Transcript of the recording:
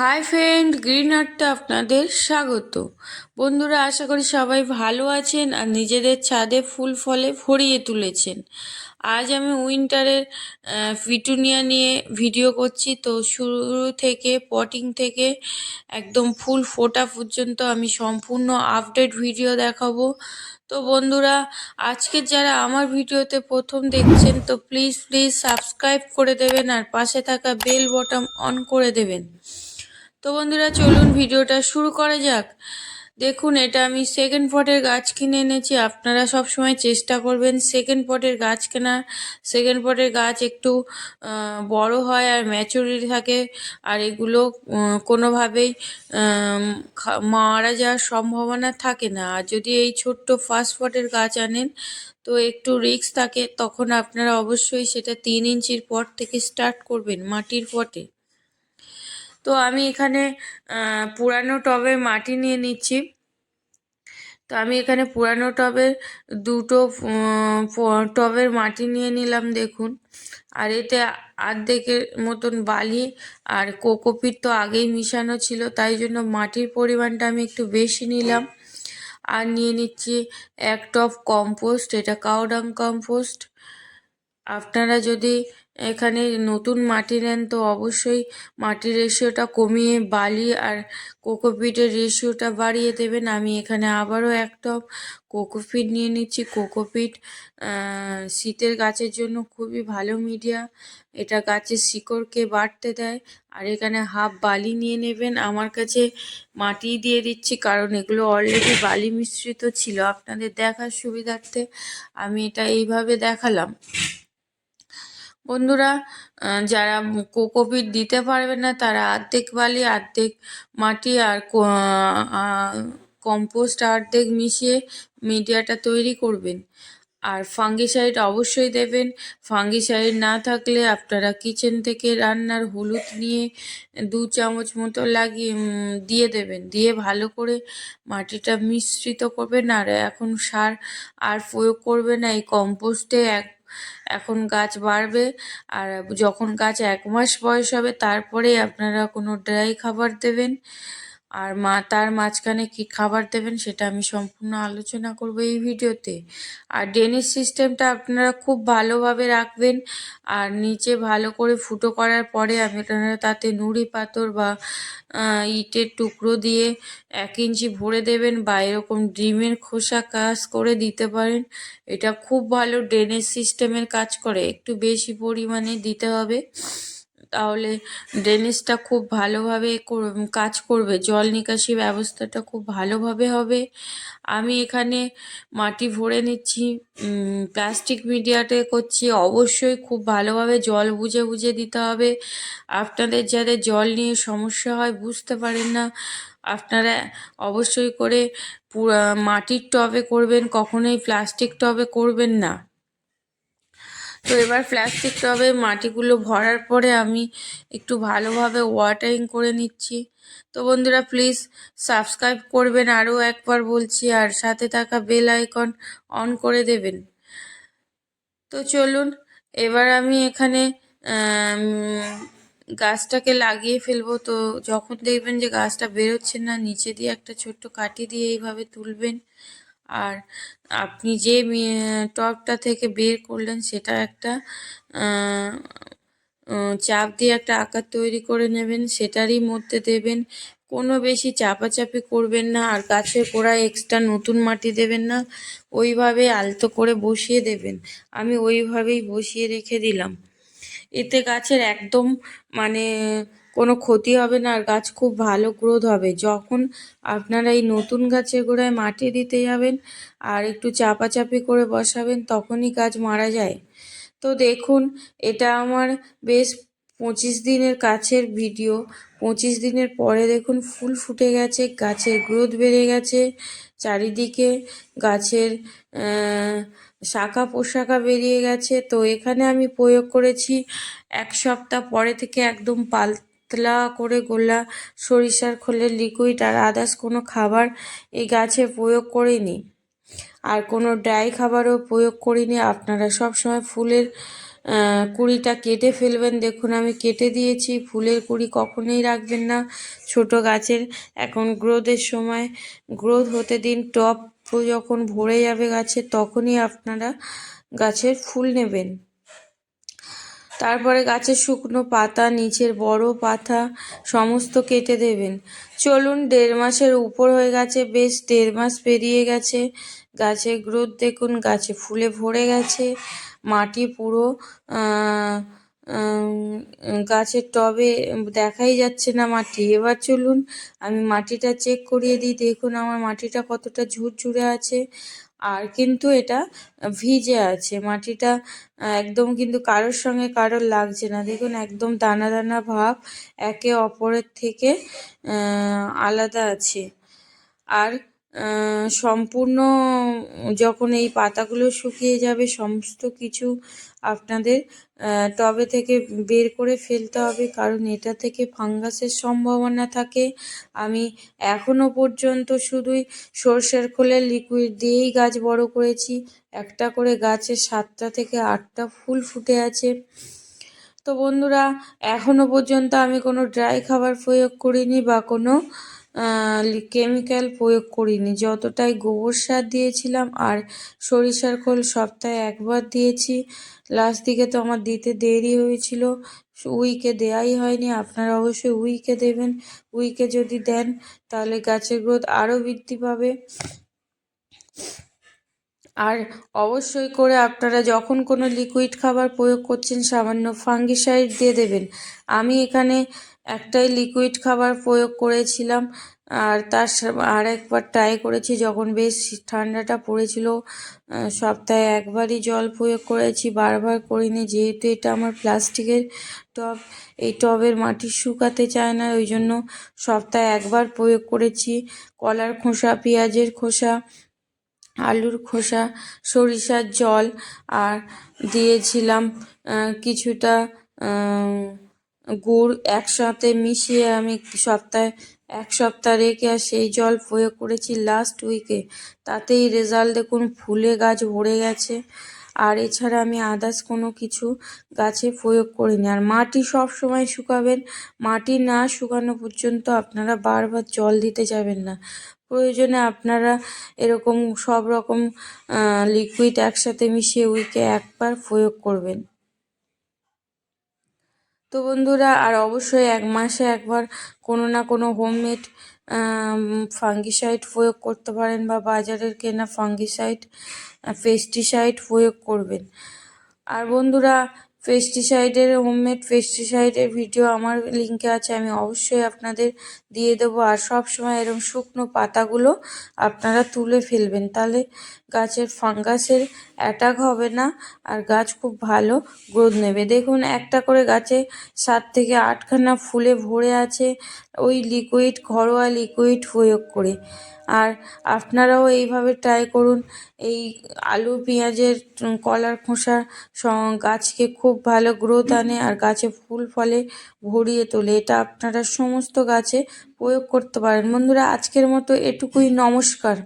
Hi friend, green আর্টটা আপনাদের স্বাগত। বন্ধুরা, আশা করি সবাই ভালো আছেন আর নিজেদের ছাদে ফুল ফলে ভরিয়ে তুলেছেন। আজ আমি উইন্টারের ফিটুনিয়া নিয়ে ভিডিও করছি। তো শুরু থেকে, পটিং থেকে একদম ফুল ফোটা পর্যন্ত আমি সম্পূর্ণ আপডেট ভিডিও দেখাবো। তো বন্ধুরা, আজকে যারা আমার ভিডিওতে প্রথম দেখছেন, তো প্লিজ প্লিজ সাবস্ক্রাইব করে দেবেন আর পাশে থাকা বেল বটম অন করে দেবেন। তো বন্ধুরা, চলুন ভিডিওটা শুরু করা যাক। দেখুন, এটা আমি সেকেন্ড পটের গাছ কিনে এনেছি। আপনারা সব সময় চেষ্টা করবেন সেকেন্ড পটের গাছ কেনার। সেকেন্ড পটের গাছ একটু বড় হয় আর ম্যাচুরিটি থাকে আর এগুলো কোনোভাবেই মারা যাওয়ার সম্ভাবনা থাকে না। আর যদি এই ছোট্ট ফার্স্ট পটের গাছ আনেন, তো একটু রিস্ক থাকে, তখন আপনারা অবশ্যই সেটা তিন ইঞ্চির পট থেকে স্টার্ট করবেন মাটির পটে তো আমি এখানে পুরানো টবের মাটি নিয়ে নিচ্ছি। তো আমি এখানে পুরানো টবের দুটো টবের মাটি নিয়ে নিলাম দেখুন। আর এতে আর্ধেকের মতন বালি আর কোকোপিট তো আগেই মিশানো ছিল, তাই জন্য মাটির পরিমাণটা আমি একটু বেশি নিলাম। আর নিয়ে নিচ্ছি এক টপ কম্পোস্ট, এটা কাউডাং কম্পোস্ট। আপনারা যদি এখানে নতুন মাটি নেন তো অবশ্যই মাটির রেশিওটা কমিয়ে বালি আর কোকোপিটের রেশিওটা বাড়িয়ে দেবেন। আমি এখানে আবারও এক টপ কোকোপিট নিয়ে নিচ্ছি। কোকোপিট শীতের গাছের জন্য খুবই ভালো মিডিয়া। এটা গাছের শিকড়কে বাড়তে দেয়। আর এখানে হাফ বালি নিয়ে নেবেন। আমার কাছে মাটি দিয়ে দিচ্ছি কারণ এগুলো অলরেডি বালি মিশ্রিত ছিল। আপনাদের দেখার সুবিধার্থে আমি এটা এইভাবে দেখালাম। বন্ধুরা যারা কোকোপিট দিতে পারবে না, তারা আর্ধেক বালি, আর্ধেক মাটি আর কম্পোস্ট অর্ধেক মিশিয়ে মিডিয়াটা তৈরি করবেন। আর ফাঙ্গিসাইড অবশ্যই দেবেন। ফাঙ্গিসাইড না থাকলে আপনারা কিচেন থেকে রান্নার হলুদ নিয়ে দু চামচ মতো লাগিয়ে দিয়ে দেবেন। দিয়ে ভালো করে মাটিটা মিশ্রিত করবেন। আর এখন সার আর প্রয়োগ করবে না, এই কম্পোস্টে এক এখন গাছ বাড়বে। আর যখন গাছ এক মাস বয়স হবে তারপরে আপনারা কোনো ড্রাই খাবার দেবেন। আর মা, তার মাঝখানে কি খাবার দেবেন সেটা আমি সম্পূর্ণ আলোচনা করব এই ভিডিওতে। আর ড্রেনেজ সিস্টেমটা আপনারা খুব ভালোভাবে রাখবেন। আর নিচে ভালো করে ফুটো করার পরে আপনারা তাতে নুড়ি পাথর বা ইটের টুকরো দিয়ে এক ইঞ্চি ভরে দেবেন বা এরকম ডিমের খোসা কাজ করে দিতে পারেন। এটা খুব ভালো ড্রেনেজ সিস্টেমের কাজ করে। একটু বেশি পরিমাণে দিতে হবে। তাহলে ড্রেনেজটা খুব ভালোভাবে কাজ করবে, জল নিকাশি ব্যবস্থাটা খুব ভালোভাবে হবে। আমি এখানে মাটি ভরে নিচ্ছি প্লাস্টিক মিডিয়াতে করছি, অবশ্যই খুব ভালোভাবে জল বুঝে বুঝে দিতে হবে। আপনাদের যাদের জল নিয়ে সমস্যা হয় বুঝতে পারেন না, আপনারা অবশ্যই করে মাটির টবে করবেন, কখনোই প্লাস্টিক টবে করবেন না। তো এবার প্লাস্টিক টবে মাটিগুলো ভরার পরে আমি একটু ভালোভাবে ওয়াটারিং করে নিচ্ছি। তো বন্ধুরা প্লিজ সাবস্ক্রাইব করবেন। আরও একবার বলছি, আর সাথে থাকা বেল আইকন অন করে দেবেন। তো চলুন, এবার আমি এখানে গাছটাকে লাগিয়ে ফেলব। তো যখন দেখবেন যে গাছটা বেরোচ্ছে না, নিচে দিয়ে একটা ছোট্ট কাঠি দিয়ে এইভাবে তুলবেন। আর আপনি যে টবটা থেকে বের করলেন সেটা একটা চাপ দিয়ে একটা আকার তৈরি করে নেবেন, সেটারই মধ্যে দেবেন। কোনো বেশি চাপাচাপি করবেন না আর গাছের গোড়ায় এক্সট্রা নতুন মাটি দেবেন না, ওইভাবে আলতো করে বসিয়ে দেবেন। আমি ওইভাবেই বসিয়ে রেখে দিলাম। এতে গাছের একদম মানে কোনো ক্ষতি হবে না আর গাছ খুব ভালো গ্রোথ হবে। যখন আপনারা এই নতুন গাছের গোড়ায় মাটি দিতে যাবেন আর একটু চাপাচাপি করে বসাবেন, তখনই গাছ মারা যায়। তো দেখুন, এটা আমার বেশ পঁচিশ দিনের কাছের ভিডিও পঁচিশ দিনের পরে দেখুন, ফুল ফুটে গেছে, গাছের গ্রোথ বেড়ে গেছে। চারিদিকে গাছের শাখা পোশাখা বেরিয়ে গেছে। তো এখানে আমি প্রয়োগ করেছি এক সপ্তাহ পরে থেকে একদম পাতলা করে গোলা সরিষার খোলের লিকুইড আর আদার্স কোনো খাবার এই গাছে প্রয়োগ করিনি। আর কোনো ড্রাই খাবারও প্রয়োগ করিনি। আপনারা সব সময় ফুলের কুড়িটা কেটে ফেলবেন। দেখুন, আমি কেটে দিয়েছি। ফুলের কুড়ি কখনোই রাখবেন না। ছোট গাছের এখন গ্রোথের সময়। গ্রোথ হতে দিন টপ যখন ভরে যাবে গাছে, তখনই আপনারা গাছের ফুল নেবেন। তারপরে গাছের শুকনো পাতা, নিচের বড় পাতা সমস্ত কেটে দেবেন। চলুন, দেড় মাসের উপর হয়ে গেছে, বেশ দেড় মাস পেরিয়ে গেছে। গাছের গ্রোথ দেখুন, গাছে ফুলে ভরে গেছে, মাটি পুরো গাছের টবে দেখাই যাচ্ছে না মাটি। এবার চলুন, আমি মাটিটা চেক করিয়ে দিই। দেখুন, আমার মাটিটা কতটা ঝুরঝুরে আছে। আর কিন্তু এটা ভিজে আছে। মাটিটা একদম কিন্তু কারোর সঙ্গে কারোর লাগছে না। দেখুন, একদম দানা দানা ভাব একে অপরের থেকে আলাদা আছে। আর সম্পূর্ণ যখন এই পাতাগুলো শুকিয়ে যাবে, সমস্ত কিছু আপনাদের টবে থেকে বের করে ফেলতে হবে, কারণ এটা থেকে ফাঙ্গাসের সম্ভাবনা থাকে। আমি এখনও পর্যন্ত শুধুই সর্ষের খোলের লিকুইড দিয়েই গাছ বড় করেছি। একটা করে গাছে সাতটা থেকে আটটা ফুল ফুটে আছে। তো বন্ধুরা, এখনও পর্যন্ত আমি কোনো ড্রাই খাবার প্রয়োগ করিনি বা কোনো কেমিক্যাল প্রয়োগ করিনি। যতটাই গোবর সার দিয়েছিলাম আর সরিষার খোল সপ্তাহে একবার দিয়েছি। লাস্ট দিকে তো আমার দিতে দেরি হয়েছিল। উইকে দেয়াই হয়নি। আপনারা অবশ্যই উইকে দেবেন। উইকে যদি দেন, তাহলে গাছের গ্রোথ আরও বৃদ্ধি পাবে। আর অবশ্যই করে আপনারা যখন কোনো লিকুইড খাবার প্রয়োগ করছেন, সামান্য ফাঙ্গিসাইড দিয়ে দেবেন। আমি এখানে একটাই লিকুইড খাবার প্রয়োগ করেছিলাম। আর তার আর একবার ট্রাই করেছি যখন বেশ ঠান্ডাটা পড়েছিল। সপ্তাহে একবারই জল প্রয়োগ করেছি, বারবার করিনি। যেহেতু এটা আমার প্লাস্টিকের টব, এই টবের মাটি শুকাতে চায় না, ওই জন্য সপ্তাহে একবার প্রয়োগ করেছি। কলার খোসা, পেঁয়াজের খোসা, আলুর খোসা, সরিষার জল, আর দিয়েছিলাম কিছুটা গুড় একসাথে মিশিয়ে আমি সপ্তাহে এক সপ্তাহ রেখে আর সেই জল প্রয়োগ করেছি লাস্ট উইকে তাতেই রেজাল্ট দেখুন ফুলে গাছ ভরে গেছে। আর এছাড়া আমি আদার্স কোনো কিছু গাছে প্রয়োগ করিনি। আর মাটি সব সময় শুকাবেন। মাটি না শুকানো পর্যন্ত আপনারা বারবার জল দিতে যাবেন না। প্রয়োজনে আপনারা এরকম সব রকম লিকুইড একসাথে মিশিয়ে উইকে একবার প্রয়োগ করবেন। তো বন্ধুরা, আর অবশ্যই এক মাসে একবার কোনো না কোনো হোমমেড ফাঙ্গিসাইড প্রয়োগ করতে পারেন বা বাজারের কেনা ফাঙ্গিসাইড পেস্টিসাইড প্রয়োগ করবেন। আর বন্ধুরা পেস্টিসাইডের, হোমমেড পেস্টিসাইডের ভিডিও আমার লিঙ্কে আছে, আমি অবশ্যই আপনাদের দিয়ে দেবো। আর সব সময় এরকম শুকনো পাতাগুলো আপনারা তুলে ফেলবেন। তাহলে গাছের ফাঙ্গাসের অ্যাটাক হবে না, আর গাছ খুব ভালো গ্রোথ নেবে। দেখুন, একটা করে গাছে সাত থেকে আটখানা ফুলে ভরে আছে ওই লিকুইড, ঘরোয়া লিকুইড প্রয়োগ করে। আর আপনারাও এইভাবে ট্রাই করুন। এই আলু, পেঁয়াজের কলার খোসা গাছকে খুব ভালো গ্রোথ আনে আর গাছে ফুল ফলে ভরিয়ে তোলে। এটা আপনারা সমস্ত গাছে প্রয়োগ করতে পারেন। বন্ধুরা, আজকের মতো এটুকুই। নমস্কার।